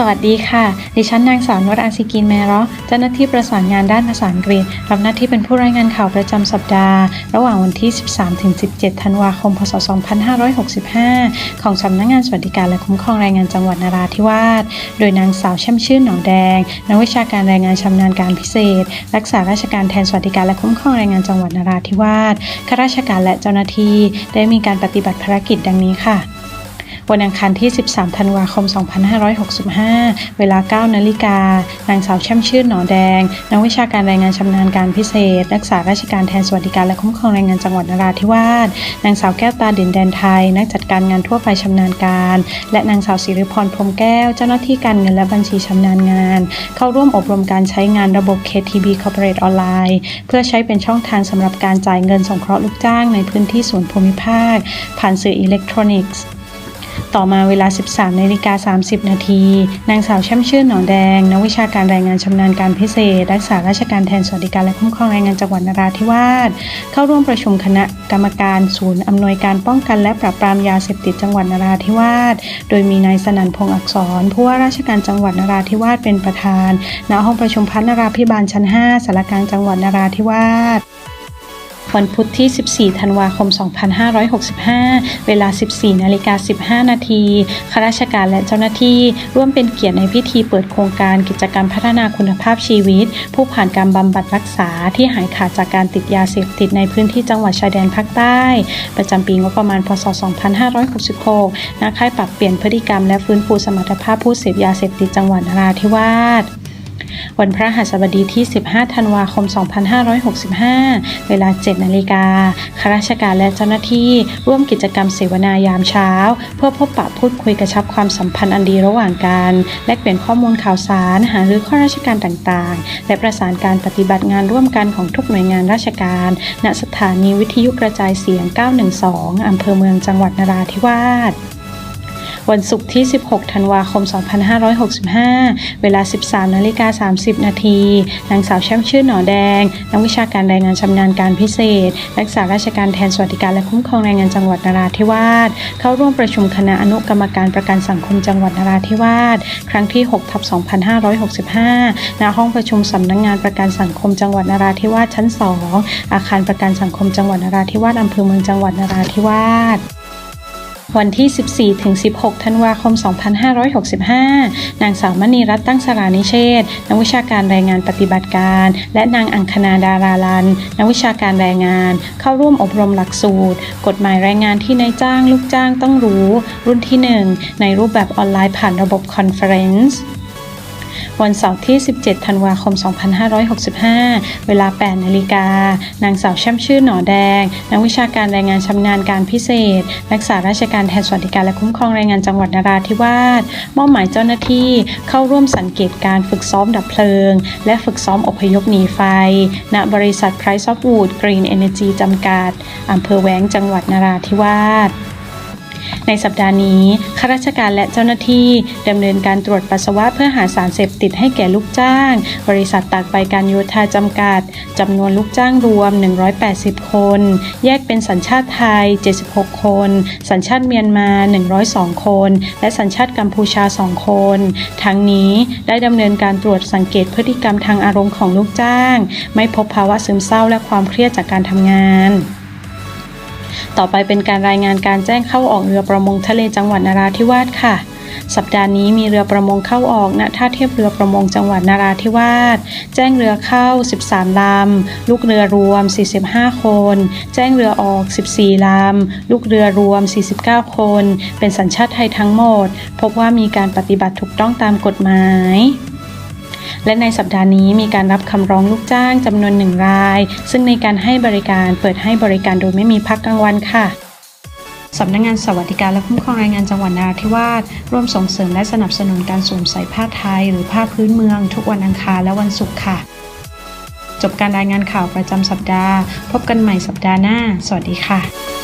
สวัสดีค่ะ ดิฉันนางสาวนวดอาซิกินแมรอเจ้าหน้าที่ประสานงานด้านภาษาอังกฤษรับหน้าที่เป็นผู้รายงานข่าวประจำสัปดาห์ ระหว่างวันที่ 13-17 ธันวาคม พศ 2565 ของสำนักงานสวัสดิการและคุ้มครองแรงงานจังหวัดนราธิวาส โดยนางสาวแช่มชื่นหนองแดง นักวิชาการแรงงานชำนาญการพิเศษ รักษาราชการแทนสวัสดิการและคุ้มครองแรงงานจังหวัดนราธิวาสข้าราชการและเจ้าหน้าที่ได้มีการปฏิบัติภารกิจดังนี้ค่ะ วันอังคารที่ 13 ธันวาคม 2565 เวลา 9 นาฬิกา นางสาวแช่มชื่นหนอแดง นักวิชาการแรงงานชำนาญการพิเศษ รักษาราชการแทนสวัสดิการและคุ้มครองแรงงานจังหวัดนราธิวาส นางสาวแก้วตาเด่นแดนไทย นักจัดการงานทั่วไปชำนาญการ และนางสาวศิริพรพรมแก้ว เจ้าหน้าที่การเงินและบัญชีชำนาญงาน เข้าร่วมอบรมการใช้งานระบบ KTB Corporate Online เพื่อใช้เป็นช่องทางสำหรับการจ่ายเงินสงเคราะห์ลูกจ้างในพื้นที่ส่วนภูมิภาค ผ่านสื่ออิเล็กทรอนิกส์ ต่อมาเวลา 13นาฬิกา30 นาที นางสาวแช่มชื่นหนองแดง นักวิชาการแรงงานชำนาญการพิเศษ รักษาราชการแทนสวัสดิการและคุ้มครองแรงงานจังหวัดนราธิวาส เข้าร่วมประชุมคณะกรรมการศูนย์อำนวยการป้องกันและปราบปรามยาเสพติดจังหวัดนราธิวาส โดยมีนายสนั่นพงษ์อักษรผู้ว่าราชการจังหวัดนราธิวาสเป็นประธาน ณ ห้องประชุมพัฒนาราพิบาลชั้น 5สารกลางจังหวัดนราธิวาส วันพุธที่ 14 ธันวาคม 2565 เวลา 14นาฬิกา15 นาทีข้าราชการและเจ้าหน้าที่ร่วมเป็นเกียรติในพิธีเปิดโครงการกิจกรรมพัฒนาคุณภาพชีวิต ผู้ผ่านการบำบัดรักษาที่หายขาดจากการติดยาเสพติดในพื้นที่จังหวัดชายแดนภาคใต้ ประจำปีงบประมาณ พศ 2566ณค่ายปรับเปลี่ยนพฤติกรรมและฟื้นฟูสมรรถภาพผู้เสพยาเสพติดจังหวัดนราธิวาส วันพระหัสบดีที่ 15 ธันวาคม 2565 เวลา 7 นาฬิกาข้าราชการและเจ้าหน้าที่ร่วมกิจกรรมเสวนายามเช้า เพื่อพบปะพูดคุยกระชับความสัมพันธ์อันดีระหว่างกัน และเปลี่ยนข้อมูลข่าวสาร หารือข้าราชการต่างๆ และประสานการปฏิบัติงานร่วมกันของทุกหน่วยงานราชการ ณ สถานีวิทยุกระจายเสียง 912 อำเภอเมืองจังหวัดนราธิวาส วันศุกร์ที่ 16 ธันวาคม 2565 เวลา 13นาฬิกา30 นาทีนางสาวแช่มชื่นหนอแดง นักวิชาการแรงงานชำนาญการพิเศษ รักษาราชการแทนสวัสดิการและคุ้มครองแรงงานจังหวัดนราธิวาส เข้าร่วมประชุมคณะอนุกรรมการประกันสังคมจังหวัดนราธิวาส ครั้งที่ 6 ทับ 2565 ณ ห้องประชุมสำนักงงานประกันสังคมจังหวัดนราธิวาสชั้น 2 อาคารประกันสังคมจังหวัดนราธิวาสอำเภอเมืองจังหวัดนราธิวาส วันที่ 14 ถึง 16 ธันวาคม 2565 นางสาวมณีรัตน์ตั้งสรานิเชษนักวิชาการแรงงานปฏิบัติการ และนางอังคณาดาราลัน นักวิชาการแรงงาน เข้าร่วมอบรมหลักสูตร กฎหมายแรงงานที่นายจ้าง ลูกจ้างต้องรู้ รุ่นที่ 1 ในรูปแบบออนไลน์ผ่านระบบคอนเฟอเรนซ์ วันเสาร์ที่ 17 ธันวาคม 2565 เวลา 8 นาฬิกา นางสาวแช่มชื่นหนอแดง นักวิชาการแรงงานชำนาญการพิเศษ รักษาราชการแทนสวัสดิการและคุ้มครองแรงงานจังหวัดนราธิวาส มอบหมายเจ้าหน้าที่เข้าร่วมสังเกตการฝึกซ้อมดับเพลิง และฝึกซ้อมอพยพหนีไฟ ณ บริษัท Price of Wood Green Energy จำกัดอำเภอแวงจังหวัดนราธิวาส ในสัปดาห์นี้ข้าราชการและเจ้าหน้าที่ดำเนินการตรวจปัสสาวะเพื่อหาสารเสพติดให้แก่ลูกจ้าง บริษัทตากใบการโยธาจำกัดจำนวนลูกจ้างรวม 180 คน แยกเป็นสัญชาติไทย 76 คน สัญชาติเมียนมา 102 คน และสัญชาติกัมพูชา 2 คน ทั้งนี้ได้ดำเนินการตรวจสังเกตพฤติกรรมทางอารมณ์ของลูกจ้าง ไม่พบภาวะซึมเศร้าและความเครียดจากการทำงาน ต่อไปเป็นการรายงานการแจ้งเข้าออกเรือประมงทะเลจังหวัดนราธิวาสค่ะ สัปดาห์นี้มีเรือประมงเข้าออกณท่าเทียบเรือประมงจังหวัดนราธิวาส แจ้งเรือเข้า 13 ลำ ลูกเรือรวม 45 คน แจ้งเรือออก 14 ลำ ลูกเรือรวม 49 คน เป็นสัญชาติไทยทั้งหมด พบว่ามีการปฏิบัติถูกต้องตามกฎหมาย และในสัปดาห์นี้มีการรับคำร้องลูกจ้างจำนวนหนึ่งราย ซึ่งในการให้บริการเปิดให้บริการโดยไม่มีพักกลางวันค่ะสำนักงงานสวัสดิการและคุ้มครองแรงงานจังหวัดนราธิวาสร่วมส่งเสริมและสนับสนุนการสวมใส่ผ้าไทย หรือผ้าพื้นเมือง ทุกวันอังคารและวันศุกร์ค่ะ จบการรายงานข่าวประจำสัปดาห์ พบกันใหม่สัปดาห์หน้า สวัสดีค่ะ